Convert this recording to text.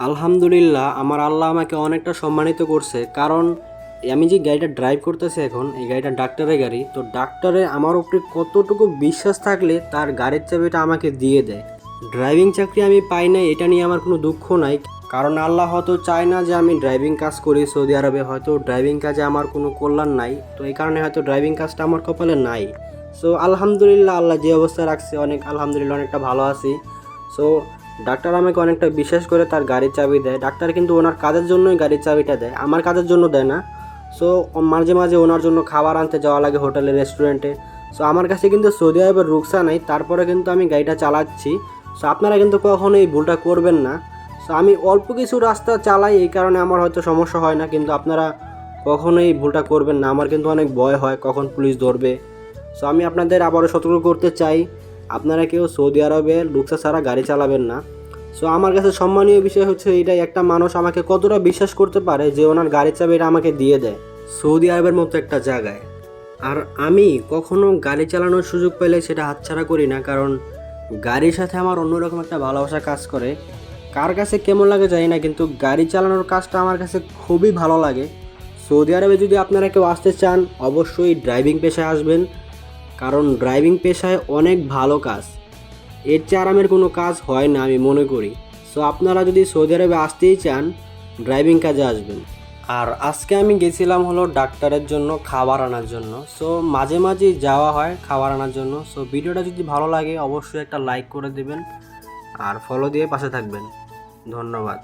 আলহামদুলিল্লাহ, আমার আল্লাহ আমাকে অনেকটা সম্মানিত করছে। কারণ, আমি যে গাড়িটা ড্রাইভ করতেছি এখন, এই গাড়িটা ডাক্তারের গাড়ি, তো ডাক্তারে আমার উপরে কতটুকু বিশ্বাস থাকলে তার গাড়ির চাবিটা আমাকে দিয়ে দেয়। ড্রাইভিং চাকরি আমি পাই না এটা নিয়ে আমার কোনো দুঃখ নাই। কারণ আল্লাহ হয়তো চায় না যে আমি ড্রাইভিং কাজ করি সৌদি আরবে, হয়তো ড্রাইভিং কাজে আমার কোনো কল্যাণ নাই। তো এই কারণে হয়তো ড্রাইভিং কাজটা আমার কপালে নাই। সো আলহামদুলিল্লাহ, আল্লাহ যে অবস্থায় রাখছে, অনেক, আলহামদুলিল্লাহ, অনেকটা ভালো আছি। সো ডাক্তার আমাকে অনেকটা বিশ্বাস করে তার গাড়ির চাবি দেয়। ডাক্তার কিন্তু ওনার কাজের জন্যই গাড়ির চাবিটা দেয়। আমার কাজের জন্য দেয় না। সো মাঝে মাঝে ওনার জন্য খাবার আনতে যাওয়া লাগে হোটেলে রেস্টুরেন্টে সো আমার কাছে কিন্তু সৌদি আরবের রুকসা নাই। তারপরে কিন্তু আমি গাড়িটা চালাচ্ছি। সো আপনারা কিন্তু কখনো এই ভুলটা করবেন না। সো আমি অল্প কিছু রাস্তা চালাই, এই কারণে আমার হয়তো সমস্যা হয় না। কিন্তু আপনারা কখনো এই ভুলটা করবেন না। আমার কিন্তু অনেক ভয় হয় কখন পুলিশ ধরবে। সো আমি আপনাদের আবারও সতর্ক করতে চাই। আপনারা কেউ সৌদি আরবে লুকসা ছাড়া গাড়ি চালাবেন না। সো আমার কাছে সম্মানীয় বিষয় হচ্ছে এটাই, একটা মানুষ আমাকে কতটা বিশ্বাস করতে পারে যে ওনার গাড়ির চাবি এটা আমাকে দিয়ে দেয়? সৌদি আরবের মতো একটা জায়গায়। আর আমি কখনো গাড়ি চালানোর সুযোগ পেলে সেটা হাতছাড়া করি না, কারণ গাড়ির সাথে আমার অন্যরকম একটা ভালোবাসা কাজ করে। কার কাছে কেমন লাগে জানি না, কিন্তু গাড়ি চালানোর কাজটা আমার কাছে খুবই ভালো লাগে। সৌদি আরবে যদি আপনারা কেউ আসতে চান, অবশ্যই ড্রাইভিং পেশায় আসবেন। কারণ ড্রাইভিং পেশায় অনেক ভালো কাজ। এর চেয়ে আরামের কোনো কাজ হয় না আমি মনে করি। সো আপনারা যদি সৌদি আরবে আসতেই চান, ড্রাইভিং কাজে আসবেন। আর আজকে আমি গেছিলাম হলো ডাক্তারের জন্য খাবার আনার জন্য। সো মাঝে মাঝেই যাওয়া হয় খাবার আনার জন্য। সো ভিডিওটা যদি ভালো লাগে, অবশ্যই একটা লাইক করে দেবেন। আর ফলো দিয়ে পাশে থাকবেন। ধন্যবাদ।